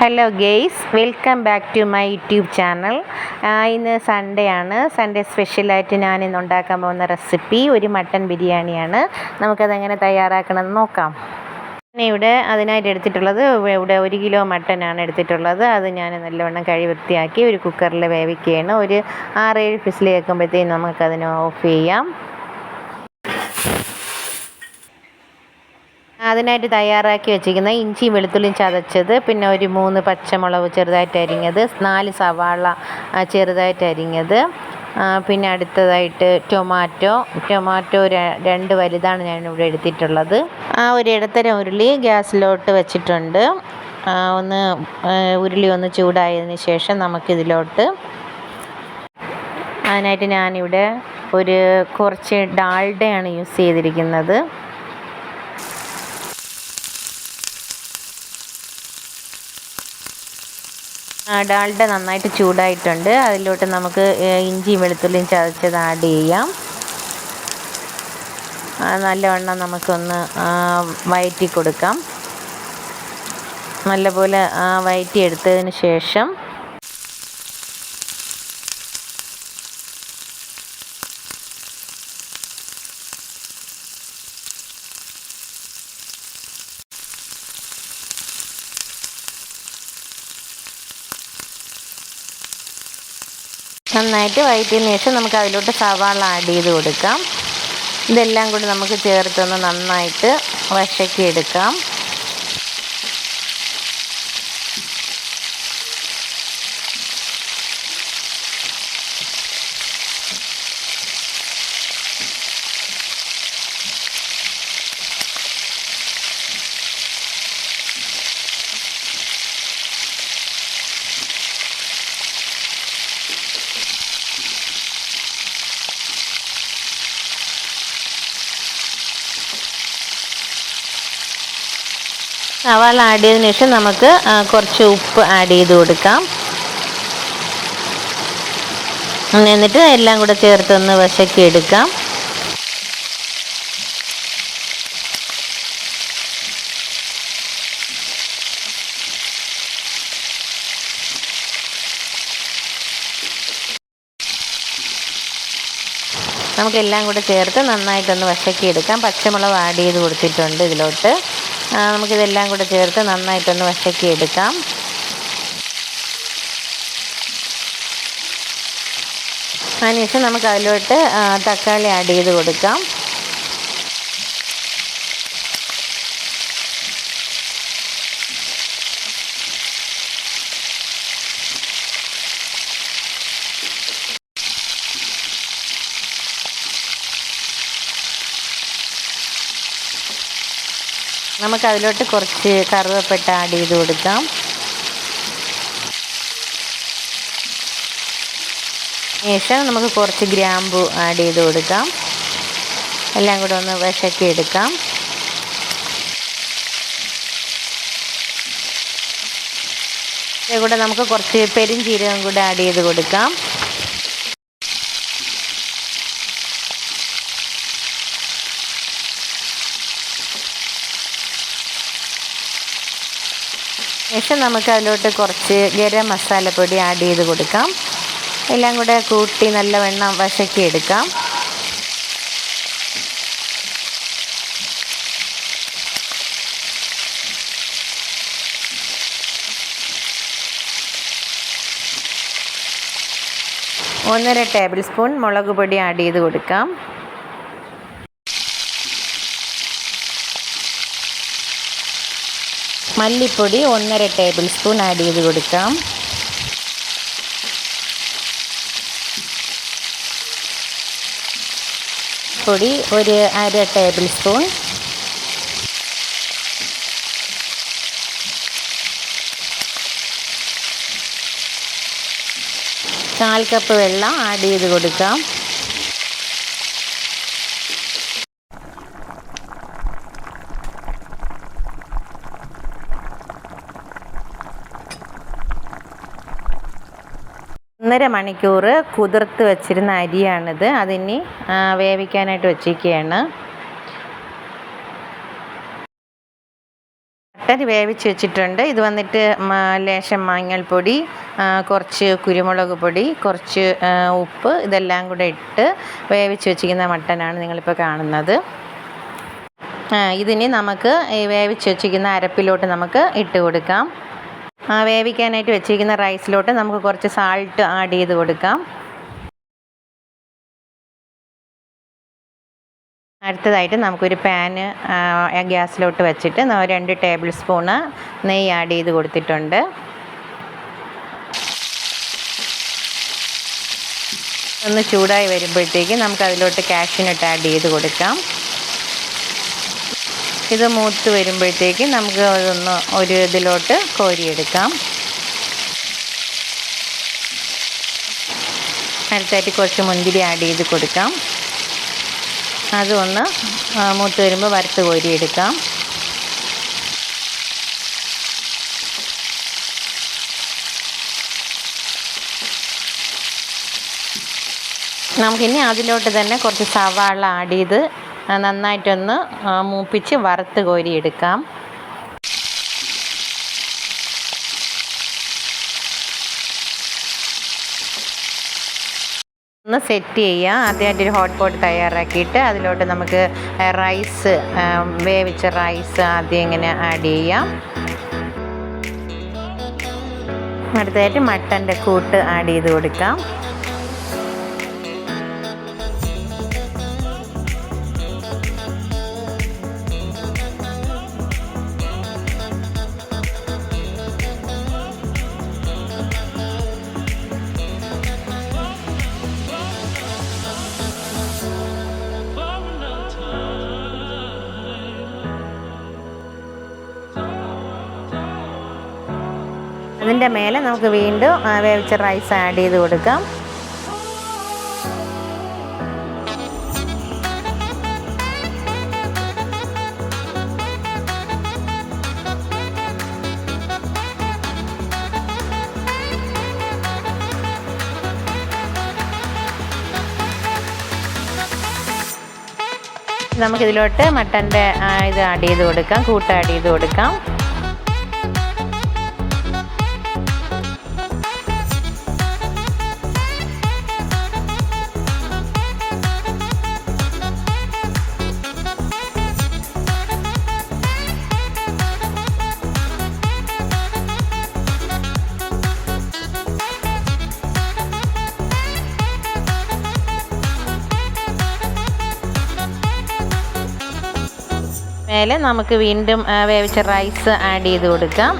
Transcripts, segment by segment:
Hello guys welcome back to my YouTube channel ഇന്ന് Sunday ആണ്. Sunday സ്പെഷ്യലായിട്ട് ഞാൻ ഇന്ന് ഉണ്ടാക്കാൻ പോകുന്ന റെസിപ്പി ഒരു മട്ടൻ ബിരിയാണിയാണ്. നമുക്കതെങ്ങനെ തയ്യാറാക്കണമെന്ന് നോക്കാം. ഇവിടെ അതിനായിട്ട് എടുത്തിട്ടുള്ളത് ഇവിടെ ഒരു കിലോ മട്ടനാണ് എടുത്തിട്ടുള്ളത്. അത് ഞാൻ നല്ലവണ്ണം കഴി വൃത്തിയാക്കി ഒരു കുക്കറിൽ വേവിക്കുകയാണ്. ഒരു ആറേഴ് ഫിസിൽ കേൾക്കുമ്പോഴത്തേക്കും നമുക്കതിനെ ഓഫ് ചെയ്യാം. അതിനായിട്ട് തയ്യാറാക്കി വെച്ചിരിക്കുന്ന ഇഞ്ചിയും വെളുത്തുള്ളിയും ചതച്ചത് പിന്നെ ഒരു മൂന്ന് പച്ചമുളക് ചെറുതായിട്ട് അരിഞ്ഞത് നാല് സവാള ചെറുതായിട്ട് അരിഞ്ഞത് പിന്നെ അടുത്തതായിട്ട് ടൊമാറ്റോ ടൊമാറ്റോ രണ്ട് വലുതാണ് ഞാൻ ഇവിടെ എടുത്തിട്ടുള്ളത്. ആ ഒരു ഇടത്തരം ഉരുളി ഗ്യാസിലോട്ട് വെച്ചിട്ടുണ്ട്. ഒന്ന് ഉരുളി ഒന്ന് ചൂടായതിന് ശേഷം നമുക്കിതിലോട്ട് അതിനായിട്ട് ഞാനിവിടെ ഒരു കുറച്ച് ഡാൾഡയാണ് യൂസ് ചെയ്തിരിക്കുന്നത്. ആ, നന്നായിട്ട് ചൂടായിട്ടുണ്ട്. അതിലോട്ട് നമുക്ക് ഇഞ്ചിയും വെളുത്തുള്ളിയും ചതച്ചത് ആഡ് ചെയ്യാം. നല്ലവണ്ണം നമുക്കൊന്ന് വയറ്റി കൊടുക്കാം നല്ലപോലെ വഴറ്റി എടുത്തതിന് ശേഷം നന്നായിട്ട് വഴറ്റിയതിന് ശേഷം നമുക്ക് അതിലോട്ട് സവാള ആഡ് ചെയ്ത് കൊടുക്കാം. ഇതെല്ലാം കൂടി നമുക്ക് ചേർത്തൊന്ന് നന്നായിട്ട് വശക്കി സവാള ആഡ് ചെയ്തതിന് ശേഷം നമുക്ക് കുറച്ച് ഉപ്പ് ആഡ് ചെയ്ത് കൊടുക്കാം. എന്നിട്ട് എല്ലാം കൂടെ ചേർത്തൊന്ന് വശക്കി എടുക്കാം. നമുക്കെല്ലാം കൂടെ ചേർത്ത് നന്നായിട്ടൊന്ന് വശക്കി എടുക്കാം. പച്ചമുളക് ആഡ് ചെയ്ത് കൊടുത്തിട്ടുണ്ട് ഇതിലോട്ട്. നമുക്കിതെല്ലാം കൂടെ ചേർത്ത് നന്നായിട്ടൊന്ന് വശക്കി എടുക്കാം അതിനുശേഷം നമുക്ക് അതിലോട്ട് തക്കാളി ആഡ് ചെയ്ത് കൊടുക്കാം. നമുക്ക് അതിലോട്ട് കുറച്ച് കറുവപ്പട്ട ആഡ് ചെയ്ത് കൊടുക്കാം. ശേഷം നമുക്ക് കുറച്ച് ഗ്രാമ്പു ആഡ് ചെയ്ത് കൊടുക്കാം. എല്ലാം കൂടെ ഒന്ന് വിശക്കി എടുക്കാം. ഇതേ കൂടെ നമുക്ക് കുറച്ച് പെരും ജീരകം കൂടെ ആഡ് ചെയ്ത് കൊടുക്കാം. ശേഷം നമുക്ക് അതിലോട്ട് കുറച്ച് ഗരം മസാലപ്പൊടി ആഡ് ചെയ്ത് കൊടുക്കാം. എല്ലാം കൂടെ കൂട്ടി നല്ലവണ്ണം വശക്കി എടുക്കാം ഒന്നര ടേബിൾ സ്പൂൺ മുളക് പൊടി ആഡ് ചെയ്ത് കൊടുക്കാം. മല്ലിപ്പൊടി ഒന്നര ടേബിൾ സ്പൂൺ ആഡ് ചെയ്ത് കൊടുക്കാം. പൊടി ഒരു അര ടേബിൾ സ്പൂൺ. കാൽ കപ്പ് വെള്ളം ആഡ് ചെയ്ത് കൊടുക്കാം. ഒന്നര മണിക്കൂർ കുതിർത്ത് വെച്ചിരുന്ന അരിയാണിത്. അതിനി വേവിക്കാനായിട്ട് വെച്ചിരിക്കുകയാണ്. മട്ടൻ വേവിച്ച് വെച്ചിട്ടുണ്ട്. ഇത് വന്നിട്ട് ലേശം മഞ്ഞൾപ്പൊടി കുറച്ച് കുരുമുളക് പൊടി കുറച്ച് ഉപ്പ് ഇതെല്ലാം കൂടെ ഇട്ട് വേവിച്ച് വെച്ചിരിക്കുന്ന മട്ടനാണ് നിങ്ങളിപ്പോൾ കാണുന്നത്. ഇതിനി നമുക്ക് വേവിച്ച് വെച്ചിരിക്കുന്ന അരപ്പിലോട്ട് നമുക്ക് ഇട്ട് കൊടുക്കാം. ആ, വേവിക്കാനായിട്ട് വെച്ചിരിക്കുന്ന റൈസിലോട്ട് നമുക്ക് കുറച്ച് സാൾട്ട് ആഡ് ചെയ്ത് കൊടുക്കാം. അടുത്തതായിട്ട് നമുക്കൊരു പാന് ഗ്യാസിലോട്ട് വെച്ചിട്ട് രണ്ട് ടേബിൾ സ്പൂണ് നെയ്യ് ആഡ് ചെയ്ത് കൊടുത്തിട്ടുണ്ട്. ഒന്ന് ചൂടായി വരുമ്പോഴത്തേക്ക് നമുക്ക് അതിലോട്ട് കാഷ്യൂനട്ട് ആഡ് ചെയ്ത് കൊടുക്കാം. ഇത് മൂത്ത് വരുമ്പോഴത്തേക്ക് നമുക്ക് അതൊന്ന് ഒരു ഇതിലോട്ട് കോരിയെടുക്കാം. അടുത്തായിട്ട് കുറച്ച് മുന്തിരി ആഡ് ചെയ്ത് കൊടുക്കാം. അതൊന്ന് മൂത്ത് വരുമ്പോൾ വറുത്ത് കോരിയെടുക്കാം. നമുക്കിനി അതിലോട്ട് തന്നെ കുറച്ച് സവാള ആഡ് ചെയ്ത് നന്നായിട്ടൊന്ന് മൂപ്പിച്ച് വറുത്ത് കോരിയെടുക്കാം. ഒന്ന് സെറ്റ് ചെയ്യുക ആദ്യമായിട്ട് ഒരു ഹോട്ട് പോട്ട് തയ്യാറാക്കിയിട്ട് അതിലോട്ട് നമുക്ക് റൈസ് വേവിച്ച റൈസ് ആദ്യം ഇങ്ങനെ ആഡ് ചെയ്യാം. അടുത്തതായിട്ട് മട്ടന്റെ കൂട്ട് ആഡ് ചെയ്ത് കൊടുക്കാം. അതിന്റെ മേലെ നമുക്ക് വീണ്ടും വേവിച്ച റൈസ് ആഡ് ചെയ്ത് കൊടുക്കാം. നമുക്കിതിലോട്ട് മട്ടന്റെ ഇത് ആഡ് ചെയ്ത് കൊടുക്കാം കൂട്ട് ആഡ് ചെയ്ത് കൊടുക്കാം. മേലെ നമുക്ക് വീണ്ടും വേവിച്ച റൈസ് ആഡ് ചെയ്ത് കൊടുക്കാം.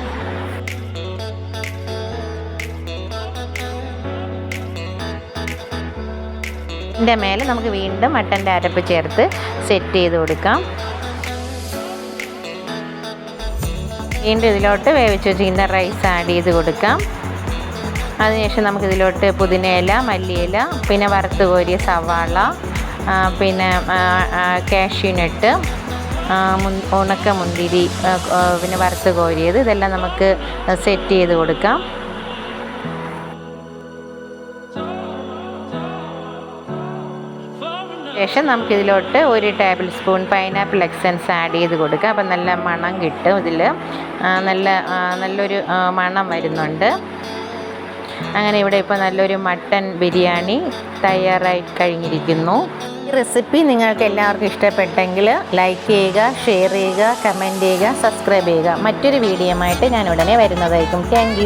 ഇതിന്റെ മേലെ നമുക്ക് വീണ്ടും മട്ടന്റെ അരപ്പ് ചേർത്ത് സെറ്റ് ചെയ്ത് കൊടുക്കാം. വീണ്ടും ഇതിലോട്ട് വേവിച്ച് വെച്ചിരിക്കുന്ന റൈസ് ആഡ് ചെയ്ത് കൊടുക്കാം. അതിനുശേഷം നമുക്കിതിലോട്ട് പുതിനയില മല്ലിയില പിന്നെ വറുത്ത് കോരിയ സവാള പിന്നെ കാഷ്യൂനട്ട് ഉണക്ക മുന്തിരി പിന്നെ വറുത്ത് കോരിയത് ഇതെല്ലാം നമുക്ക് സെറ്റ് ചെയ്ത് കൊടുക്കാം. ശേഷം നമുക്കിതിലോട്ട് ഒരു tablespoon pineapple essence add ചെയ്ത് കൊടുക്കുക അപ്പം നല്ല മണം കിട്ടും ഇതിൽ നല്ല നല്ലൊരു മണം വരുന്നുണ്ട്. അങ്ങനെ ഇവിടെ ഇപ്പോൾ നല്ലൊരു മട്ടൻ ബിരിയാണി തയ്യാറായി കഴിഞ്ഞിരിക്കുന്നു. റെസിപ്പി നിങ്ങൾക്ക് എല്ലാവർക്കും ഇഷ്ടപ്പെട്ടെങ്കിൽ ലൈക്ക് ചെയ്യുക ഷെയർ ചെയ്യുക കമന്റ് ചെയ്യുക സബ്സ്ക്രൈബ് ചെയ്യുക. മറ്റൊരു വീഡിയോ ആയിട്ട് ഞാൻ ഉടനെ വരുന്നതായിരിക്കും. താങ്ക്